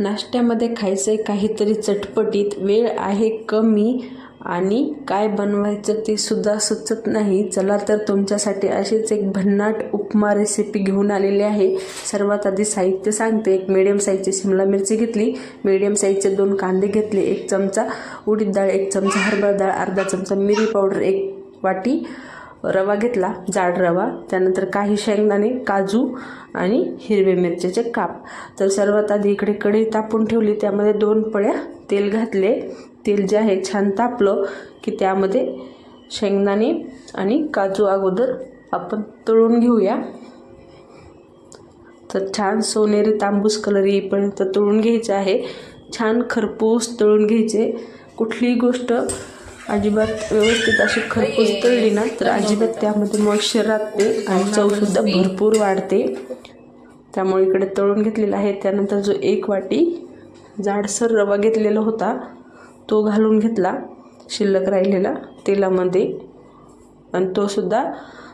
नाश्त्यामध्ये खायचं आहे काहीतरी चटपटीत. वेळ आहे कमी. आणि काय बनवायचं ते सुद्धा सुचत नाही. चला तर तुमच्यासाठी अशीच एक भन्नाट उपमा रेसिपी घेऊन आलेली आहे. सर्वात आधी साहित्य सांगते. एक मिडियम साईजची शिमला मिरची घेतली. मिडियम साईजचे दोन कांदे घेतले. एक चमचा उडीद डाळ एक चमचा हरभरा डाळ अर्धा चमचा मिरी पावडर एक वाटी रवा घेतला जाड रवा त्यानंतर काही शेंगदाणे काजू आणि हिरवे मिरचीचे काप. तर सर्वात आधी इकडे कढी तापून ठेवली त्यामध्ये दोन पळ्या तेल घातले. तेल जे आहे छान तापलं की त्यामध्ये शेंगदाणे आणि काजू अगोदर आपण तळून घेऊया. तर छान सोनेरी तांबूस कलर येईपर्यंत तळून घ्यायचे आहे. छान खरपूस तळून घ्यायचे. कुठलीही गोष्ट अजिबात व्यवस्थित अशी खरपूस तळली ना तर अजिबात त्यामध्ये मॉइश्चर राहते आणि चवसुद्धा भरपूर वाढते. त्यामुळे इकडे तळून घेतलेला आहे. त्यानंतर जो एक वाटी जाडसर रवा घेतलेला होता तो घालून घेतला शिल्लक राहिलेला तेलामध्ये. आणि तोसुद्धा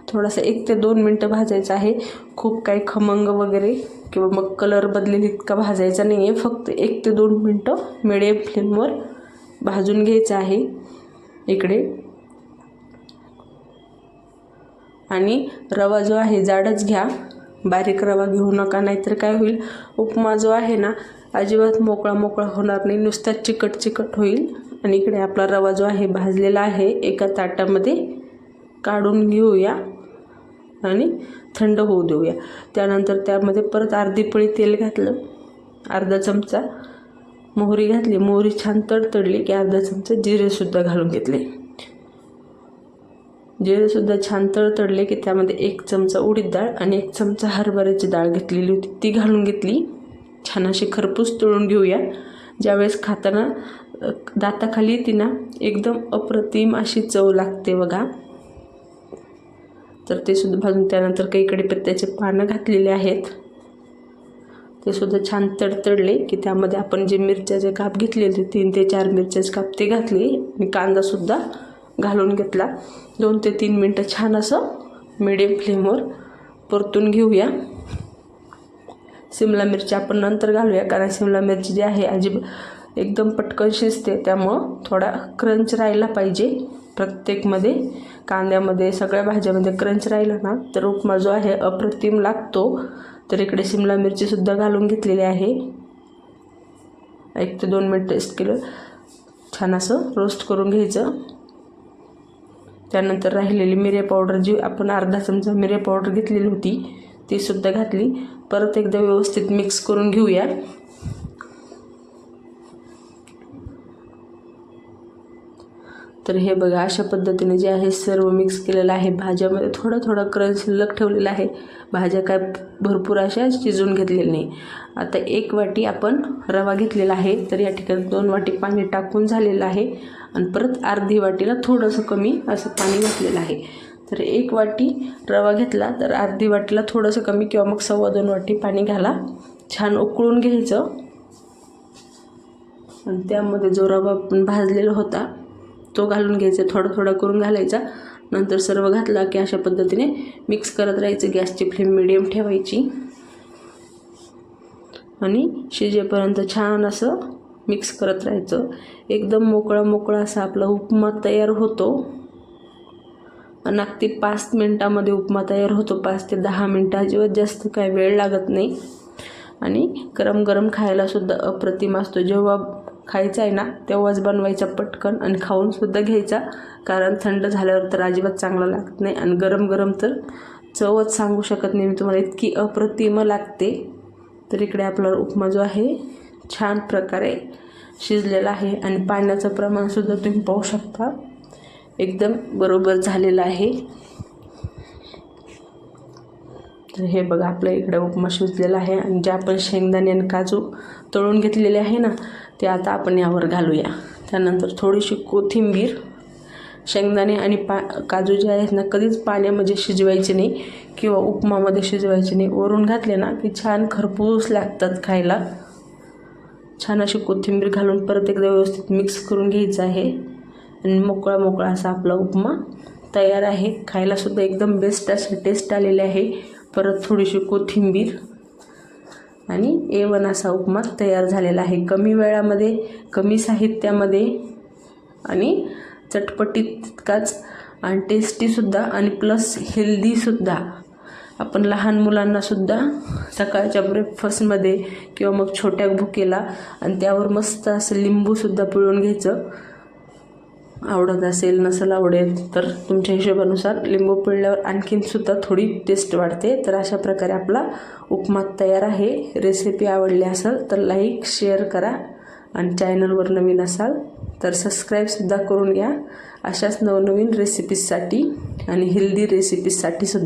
थोडासा एक ते दोन मिनटं भाजायचा आहे. खूप काही खमंग वगैरे किंवा मग कलर बदलेल इतका भाजायचा नाही आहे फक्त एक ते दोन मिनटं मिडियम फ्लेमवर भाजून घ्यायचं आहे. इकडे. आणि रवा जो आहे जाडच घ्या. बारीक रवा घेऊ नका नाहीतर काय होईल? उपमा जो आहे ना अजिबात मोकळा मोकळा होणार नाही नुसताच चिकट चिकट होईल. आणि इकडे आपला रवा जो आहे भाजलेला आहे एका ताटामध्ये काढून घेऊया. आणि थंड होऊ देऊया. त्यानंतर त्यामध्ये परत अर्धी पळी तेल घातलं अर्धा चमचा. मोहरी घातली. मोहरी छान तडतडली की अर्धा चमचा जिरेसुद्धा घालून घेतले. जिरेसुद्धा छान तडतडले की त्यामध्ये एक चमचा उडीद डाळ आणि एक चमचा हरभऱ्याची डाळ घेतलेली होती. ती घालून घेतली. छान अशी खरपूस तळून घेऊया. ज्यावेळेस खाताना दाताखाली तिना ना एकदम अप्रतिम अशी चव लागते बघा. तर ते सुद्धा भाजून त्यानंतर काही कडीपत्त्याचे पानं घातलेले आहेत. ते सुद्धा छान तडतडले की त्यामध्ये आपण जे मिरच्याचे काप घेतलेले तीन ते चार मिरच्याचे काप ते घातले. आणि कांदासुद्धा घालून घेतला. दोन ते तीन मिनटं छान असं मिडियम फ्लेमवर परतून घेऊया. सिमला मिरची आपण नंतर घालूया कारण सिमला मिरची जी आहे अजिब एकदम पटकन शिजते त्यामुळं थोडा क्रंच राहिला पाहिजे प्रत्येकमध्ये. कांद्यामध्ये सगळ्या भाज्यामध्ये क्रंच राहिला ना तर उपमा जो आहे अप्रतिम लागतो. तर इकडे शिमला मिरचीसुद्धा घालून घेतलेली आहे. एक ते दोन मिनिट टेस्ट केलं. छान असं रोस्ट करून घ्यायचं. त्यानंतर राहिलेली मिरे पावडर जी आपण अर्धा चमचा मिरे पावडर घेतलेली होती तीसुद्धा घातली. परत एकदा व्यवस्थित मिक्स करून घेऊया. तर हे बघा अशा पद्धतीने जे आहे सर्व मिक्स केलेलं आहे. भाज्यामध्ये थोडं थोडं क्रंच शिल्लक ठेवलेलं आहे. भाज्या काय भरपूर अशा शिजून घेतलेल्या नाही. आता एक वाटी आपण रवा घेतलेला आहे. तर या ठिकाणी दोन वाटी पाणी टाकून झालेलं आहे. आणि परत अर्धी वाटीला थोडंसं कमी असं पाणी घातलेलं आहे. तर एक वाटी रवा घेतला तर अर्धी वाटीला थोडंसं कमी किंवा मग सव्वा दोन वाटी पाणी घाला. छान उकळून घ्यायचं. आणि त्यामध्ये जो रवा आपण भाजलेला होता तो घालून घ्यायचा थोडं थोडं करून घालायचा. नंतर सर्व घातला की अशा पद्धतीने मिक्स करत राहायचं. गॅसची फ्लेम मिडियम ठेवायची. आणि शिजेपर्यंत छान असं मिक्स करत राहायचं. एकदम मोकळा मोकळा असा आपला उपमा तयार होतो. आणि अगदी पाच मिनटामध्ये उपमा तयार होतो. पाच ते दहा मिनटं अजिबात जास्त काय वेळ लागत नाही. आणि गरम गरम खायलासुद्धा अप्रतिम असतो. जेव्हा खायचा आहे ना तेव्हाच बनवायचा पटकन आणि खाऊनसुद्धा घ्यायचा. कारण थंड झाल्यावर तर अजिबात चांगला लागत नाही आणि गरम गरम तर चवच सांगू शकत नाही मी तुम्हाला. इतकी अप्रतिम लागते. तर इकडे आपला उपमा जो आहे छान प्रकारे शिजलेला आहे आणि पाण्याचं प्रमाणसुद्धा तुम्ही पाहू शकता. एकदम बरोबर झालेलं आहे. तर हे बघा आपल्या इकडं उपमा शिजलेला आहे आणि जे आपण शेंगदाणे आणि काजू तळून घेतलेले आहे ना ते आता आपण यावर घालूया. त्यानंतर थोडीशी कोथिंबीर शेंगदाणे आणि पा काजू जे आहेत ना कधीच पाण्यामध्ये शिजवायचे नाही किंवा उपमामध्ये शिजवायचे नाही. वरून घातले ना की छान खरपूस लागतात खायला. छान अशी कोथिंबीर घालून परत एकदा व्यवस्थित मिक्स करून घ्यायचं आहे. आणि मोकळा मोकळा असा आपला उपमा तयार आहे. खायलासुद्धा एकदम बेस्ट असं टेस्ट आलेले आहे. परत थोडीशी कोथिंबीर. आणि ए वन असा उपमा तयार झालेला आहे. कमी वेळामध्ये कमी साहित्यामध्ये आणि चटपटीत तितकाच आणि टेस्टीसुद्धा आणि प्लस हेल्दीसुद्धा आपण लहान मुलांनासुद्धा सकाळच्या ब्रेकफास्टमध्ये किंवा मग छोट्या भुकेला आणि त्यावर मस्त असं लिंबूसुद्धा पिळून घ्यायचं. आवडत असेल नसेल आवडेल तर तुमच्या हिशोबानुसार लिंबू पिळल्यावर आणखीनसुद्धा थोडी टेस्ट वाढते. तर अशा प्रकारे आपला उपमा तयार आहे. रेसिपी आवडली असेल तर लाईक शेअर करा. आणि चॅनलवर नवीन असाल तर सबस्क्राईबसुद्धा करून घ्या. अशाच नवनवीन रेसिपीजसाठी आणि हेल्दी रेसिपीजसाठी सुद्धा.